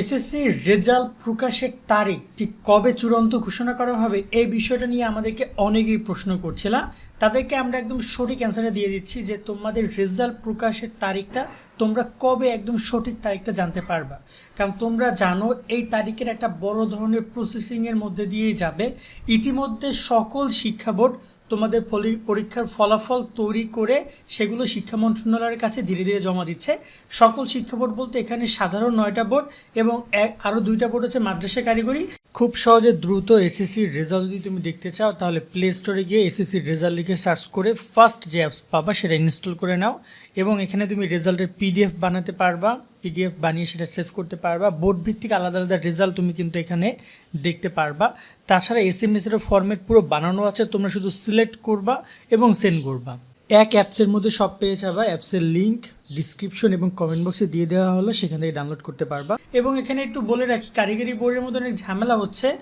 SSC result প্রকাশের তারিখ ঠিক কবে চূড়ান্ত ঘোষণা করা হবে, এই বিষয়টা নিয়ে আমাদেরকে অনেকেই প্রশ্ন করছিল। তাদেরকে আমরা একদম সঠিক অ্যান্সারটা দিয়ে দিচ্ছি যে তোমাদের রেজাল্ট প্রকাশের তারিখটা তোমরা কবে একদম সঠিক তারিখটা জানতে পারবা। কারণ তোমরা জানো এই তারিখের একটা বড় ধরনের প্রসেসিংয়ের মধ্যে দিয়েই যাবে। ইতিমধ্যে সকল শিক্ষা বোর্ড তোমাদের পরীক্ষার ফলাফল তৈরি করে সেগুলো শিক্ষা মন্ত্রণালয়ের কাছে ধীরে ধীরে জমা দিচ্ছে। সকল শিক্ষা বোর্ড বলতে এখানে সাধারণ নয়টা বোর্ড এবং এক আরও দুইটা বোর্ড হচ্ছে মাদ্রাসা কারিগরি। খুব সহজে দ্রুত এসএসসির রেজাল্ট যদি তুমি দেখতে চাও, তাহলে প্লে স্টোরে গিয়ে এসএসসির রেজাল্ট লিখে সার্চ করে ফার্স্ট যে অ্যাপস পাবা সেটা ইনস্টল করে নাও এবং এখানে তুমি রেজাল্টের পিডিএফ বানাতে পারবা। পিডিএফ বানিয়ে সেটা সেভ করতে পারবা। বোর্ড ভিত্তিক আলাদা আলাদা রেজাল্ট তুমি কিন্তু এখানে দেখতে পারবা। তাছাড়া এস এম এর ফর্মেট পুরো বানানো আছে, তোমরা শুধু সিলেক্ট করবা এবং সেন্ড করবা। এক অ্যাপসের মধ্যে সব পেয়ে যাবা অ্যাপসের লিংক ডিসক্রিপশন এবং কমেন্ট বক্সে দিয়ে দেওয়া হলো, সেখান থেকে ডাউনলোড করতে পারবা। এবং এখানে একটু বলে রাখি, কারিগরি বোর্ডের মধ্যে অনেক ঝামেলা হচ্ছে।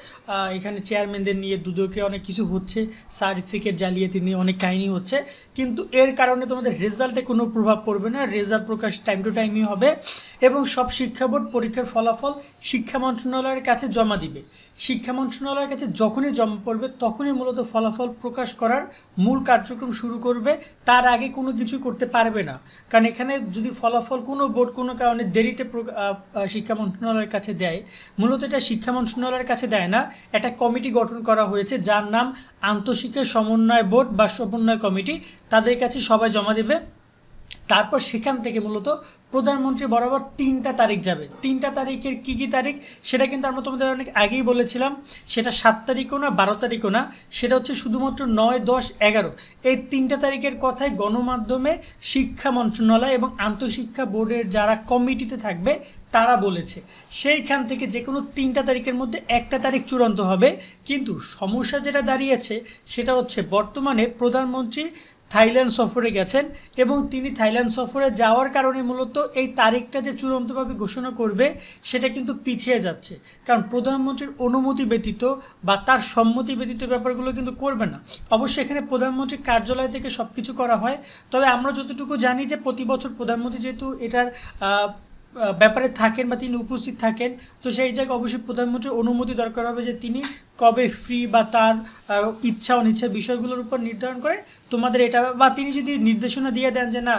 এখানে চেয়ারম্যানদের নিয়ে দুদকে অনেক কিছু হচ্ছে সার্টিফিকেট জালিয়াতি নিয়ে অনেক কাহিনি হচ্ছে। কিন্তু এর কারণে তোমাদের রেজাল্টে কোনো প্রভাব পড়বে না রেজাল্ট প্রকাশ টাইম টু টাইমই হবে। এবং সব শিক্ষা বোর্ড পরীক্ষার ফলাফল শিক্ষা মন্ত্রণালয়ের কাছে জমা দিবে। শিক্ষা মন্ত্রণালয়ের কাছে যখনই জমা পড়বে, তখনই মূলত ফলাফল প্রকাশ করার মূল কার্যক্রম শুরু করবে। তার আগে কোনো কিছু করতে পারবে না। কারণ এখানে যদি ফলাফল কোনো বোর্ড কোনো কারণে দেরিতে শিক্ষা মন্ত্রণালয়ের কাছে দেয়, মূলত এটা শিক্ষা মন্ত্রণালয়ের কাছে দেয় না একটা কমিটি গঠন করা হয়েছে যার নাম আন্তঃশিক্ষা সমন্বয় বোর্ড বা সমন্বয় কমিটি। তাদের কাছে সবাই জমা দেবে। তারপর সেখান থেকে মূলত প্রধানমন্ত্রী বরাবর তিনটা তারিখ যাবে। তিনটা তারিখের কি কি তারিখ, সেটা কিন্তু আমরা তোমাদের অনেক আগেই বলেছিলাম। সেটা সাত তারিখও না, বারো তারিখও না, সেটা হচ্ছে শুধুমাত্র নয়, দশ, এগারো। এই তিনটা তারিখের কথায় গণমাধ্যমে শিক্ষা মন্ত্রণালয় এবং আন্তঃশিক্ষা বোর্ডের যারা কমিটিতে থাকবে, তারা বলেছে। সেইখান থেকে যে কোনো তিনটা তারিখের মধ্যে একটা তারিখ চূড়ান্ত হবে। কিন্তু সমস্যা যেটা দাঁড়িয়েছে, সেটা হচ্ছে বর্তমানে প্রধানমন্ত্রী থাইল্যান্ড সফরে গেছেন এবং তিনি থাইল্যান্ড সফরে যাওয়ার কারণে মূলত এই তারিখটা যে চূড়ান্তভাবে ঘোষণা করবে, সেটা কিন্তু পিছিয়ে যাচ্ছে। কারণ প্রধানমন্ত্রীর অনুমতি ব্যতীত বা তার সম্মতি ব্যতীত ব্যাপারগুলো কিন্তু করবে না। অবশ্যই এখানে প্রধানমন্ত্রীর কার্যালয় থেকে সব কিছু করা হয়। তবে আমরা যতটুকু জানি যে প্রতি বছর প্রধানমন্ত্রী যেহেতু এটার ব্যাপারে থাকেন বা তিনি উপস্থিত থাকেন, তো সেই জায়গায় অবশ্যই প্রধানমন্ত্রীর অনুমতি দরকার হবে যে তিনি কবে ফ্রি বা তার ইচ্ছা অনিচ্ছা বিষয়গুলোর উপর নির্ধারণ করে, তোমাদের এটা, বা তিনি যদি নির্দেশনা দিয়ে দেন যে না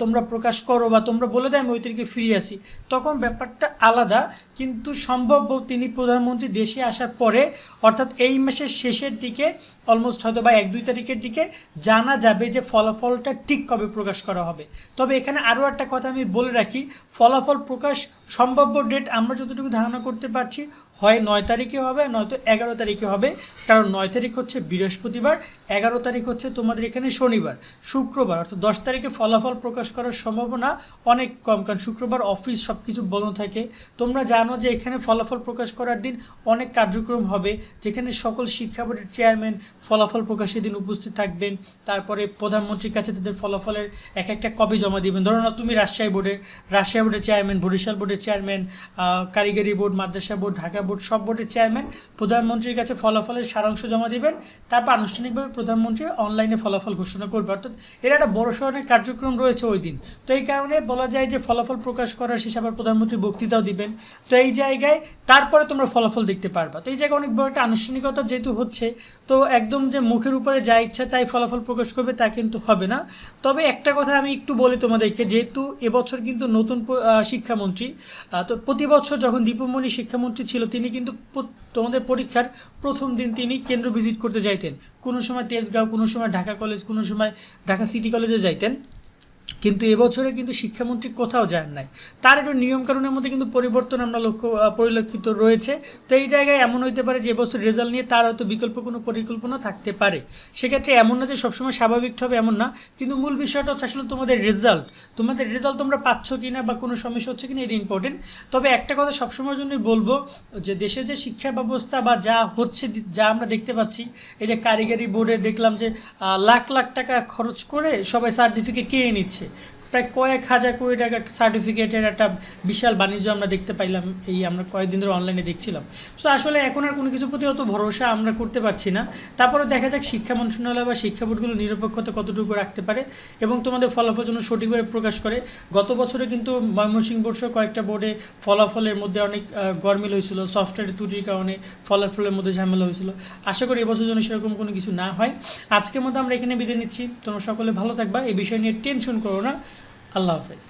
তোমরা প্রকাশ করো বা তোমরা বলে দেয়, আমি ওই তারিখে ফ্রি আসি তখন ব্যাপারটা আলাদা, কিন্তু সম্ভব তিনি প্রধানমন্ত্রী দেশে আসার পরে, অর্থাৎ এই মাসের শেষের দিকে অলমোস্ট হয়তো বা এক, দুই তারিখের দিকে, জানা যাবে যে ফলাফলটা ঠিক কবে প্রকাশ করা হবে। তবে এখানে আরও একটা কথা আমি বলে রাখি, ফলাফল প্রকাশ সম্ভাব্য ডেট আমরা যতটুকু ধারণা করতে পারছি হয় নয় তারিখে হবে, নয়তো এগারো তারিখে হবে। কারণ নয় তারিখ হচ্ছে বৃহস্পতিবার, এগারো তারিখ হচ্ছে তোমাদের এখানে শনিবার, শুক্রবার। অর্থাৎ দশ তারিখে ফলাফল প্রকাশ করার সম্ভাবনা অনেক কম, কারণ শুক্রবার অফিস সব কিছু বন্ধ থাকে। তোমরা জানো যে এখানে ফলাফল প্রকাশ করার দিন অনেক কার্যক্রম হবে, যেখানে সকল শিক্ষা বোর্ডের চেয়ারম্যান ফলাফল প্রকাশের দিন উপস্থিত থাকবেন। তারপরে প্রধানমন্ত্রীর কাছে তাদের ফলাফলের এক একটা কপি জমা দিবেন। ধরো না, তুমি রাজশাহী বোর্ডের রাজশাহী বোর্ডের চেয়ারম্যান, বরিশাল বোর্ডের চেয়ারম্যান কারিগরি বোর্ড, মাদ্রাসা বোর্ড, ঢাকা বোর্ড সব বোর্ডের চেয়ারম্যান প্রধানমন্ত্রীর কাছে ফলাফলের সারাংশ জমা দিবেন। তারপর আনুষ্ঠানিকভাবে প্রধানমন্ত্রী অনলাইনে ফলাফল ঘোষণা করবে। অর্থাৎ এর একটা বড় সড়নের কার্যক্রম রয়েছে ওই দিন। তো এই কারণে বলা যায় যে ফলাফল প্রকাশ করার শেষে আবার প্রধানমন্ত্রী বক্তৃতাও দিবেন। তো এই জায়গায় তারপরে তোমরা ফলাফল দেখতে পারবা। তো এই জায়গায় অনেক বড় একটা আনুষ্ঠানিকতা যেহেতু হচ্ছে, তো একদম যে মুখের উপরে যা ইচ্ছা তাই ফলাফল প্রকাশ করবে তা কিন্তু হবে না। তবে একটা কথা আমি একটু বলি তোমাদেরকে, যেহেতু এবছর কিন্তু নতুন শিক্ষামন্ত্রী তো প্রতি বছর যখন দীপমণি শিক্ষামন্ত্রী ছিল, তিনি কিন্তু তোমাদের পরীক্ষার প্রথম দিন তিনি কেন্দ্র ভিজিট করতে যাইতেন। কোনো সময় তেজগাঁও, কোনো সময় ঢাকা কলেজ কোনো সময় ঢাকা সিটি কলেজে যাইতেন। কিন্তু এবছরে কিন্তু শিক্ষামন্ত্রী কোথাও যান নাই। তার একটু নিয়মকানুনের মধ্যে কিন্তু পরিবর্তন আমরা লক্ষ্য পরিলক্ষিত রয়েছে। তো এই জায়গায় এমন হইতে পারে যে এবছর রেজাল্ট নিয়ে তার হয়তো বিকল্প কোনো পরিকল্পনা থাকতে পারে। সেক্ষেত্রে এমন না যে সবসময় স্বাভাবিক হবে এমন না। কিন্তু মূল বিষয়টা হচ্ছে আসলে তোমাদের রেজাল্ট। তোমাদের রেজাল্ট তোমরা পাচ্ছ কি না বা কোনো সমস্যা হচ্ছে কিনা এটা ইম্পর্টেন্ট তবে একটা কথা সবসময়ের জন্যই বলব যে দেশের যে শিক্ষা ব্যবস্থা বা যা হচ্ছে, যা আমরা দেখতে পাচ্ছি, এই যে কারিগরি বোর্ডে দেখলাম যে লাখ লাখ টাকা খরচ করে সবাই সার্টিফিকেট কিনে নিচ্ছে। প্রায় কয়েক হাজার কোটি টাকা সার্টিফিকেটের একটা বিশাল বাণিজ্য আমরা দেখতে পাইলাম, এই আমরা কয়েকদিন ধরে অনলাইনে দেখছিলাম। সো আসলে এখন আর কোনো কিছুর প্রতি অত ভরসা আমরা করতে পারছি না। তারপরে দেখা যাক শিক্ষা মন্ত্রণালয় বা শিক্ষা বোর্ডগুলো নিরপেক্ষতা কতটুকু রাখতে পারে এবং তোমাদের ফলাফল যেন সঠিকভাবে প্রকাশ করে। গত বছরে কিন্তু ময়মনসিংহ সহ কয়েকটা বোর্ডে ফলাফলের মধ্যে অনেক গরমিল হয়েছিল। সফটওয়্যার ত্রুটির কারণে ফলাফলের মধ্যে ঝামেলা হয়েছিল। আশা করি এবছর যেন সেরকম কোনো কিছু না হয়। আজকের মতো আমরা এখানে বিদায় নিচ্ছি। তোমরা সকলে ভালো থাকবা। এই বিষয় নিয়ে টেনশন করো না। আল্লাহ হাফেজ